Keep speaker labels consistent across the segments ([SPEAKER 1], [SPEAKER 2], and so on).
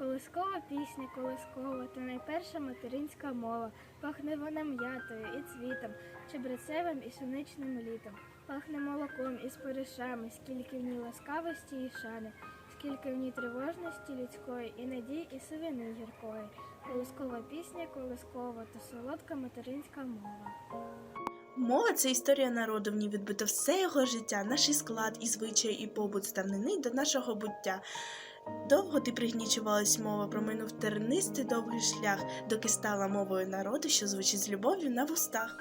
[SPEAKER 1] Колискова пісня, колискова, то найперша материнська мова. Пахне вона м'ятою і цвітом, чебрецевим і сонячним літом. Пахне молоком і споришами, скільки в ній ласкавості і шани, скільки в ній тривожності людської, і надій, і сивини гіркої. Колискова пісня, колискова, то солодка материнська мова.
[SPEAKER 2] Мова це історія народу, в ній відбито все його життя, наш і склад, і звичаї, і побут з давнини до нашого буття. Довго ти пригнічувалась мова, проминув тернистий довгий шлях, доки стала мовою народу, що звучить з любов'ю на вустах.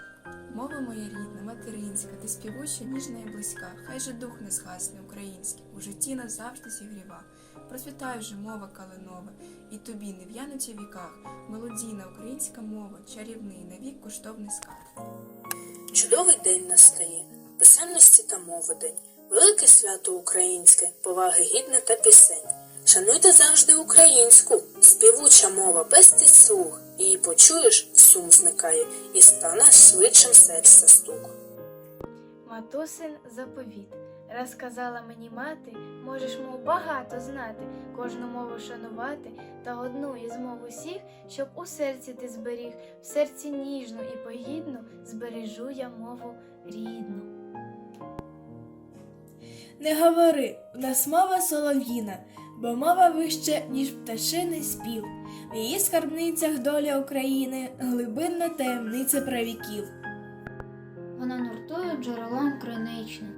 [SPEAKER 3] Мова моя рідна, материнська, ти співуча, ніжна і близька. Хай же дух не згасне український, у житті нас завжди зігріва. Процвітай вже мова калинова, і тобі не в'януть у віках. Мелодійна українська мова, чарівний, навік коштовний скарб.
[SPEAKER 4] Чудовий день настає, писемності та мови день, велике свято українське, поваги гідне та пісень. Шануйте завжди українську, співуча мова без слух, Її почуєш, сум зникає, і стане швидшим серця стук.
[SPEAKER 5] Матусин заповіт. Розказала мені мати, можеш мов багато знати, кожну мову шанувати, та одну із мов усіх, щоб у серці ти зберіг, в серці ніжну і погідну збережу я мову рідну.
[SPEAKER 6] Не говори, в нас мова солов'їна, бо мова вище, ніж пташиний спів. В її скарбницях доля України, глибинна таємниця правіків.
[SPEAKER 7] Вона нуртує джерелом криничним,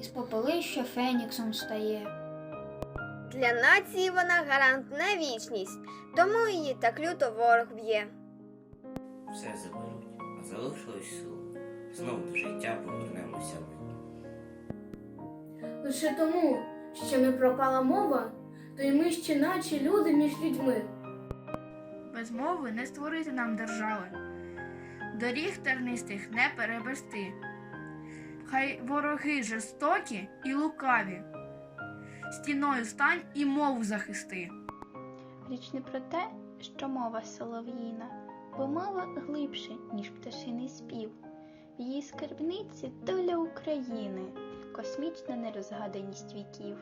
[SPEAKER 7] із попелища феніксом стає.
[SPEAKER 8] Для нації вона гарант на вічність, тому її так люто ворог б'є.
[SPEAKER 9] Все заберуть, а залишилось село. Знов до життя повернемося ми.
[SPEAKER 6] Лише тому, що не пропала мова, то й ми ще наче люди між людьми.
[SPEAKER 5] Без мови не створити нам держави, доріг тернистих не перебести. Хай вороги жорстокі і лукаві, стіною стань і мову захисти.
[SPEAKER 10] Річ не про те, що мова солов'їна, бо мова глибше, ніж пташиний спів. В її скарбниці доля України, космічна нерозгаданість віків.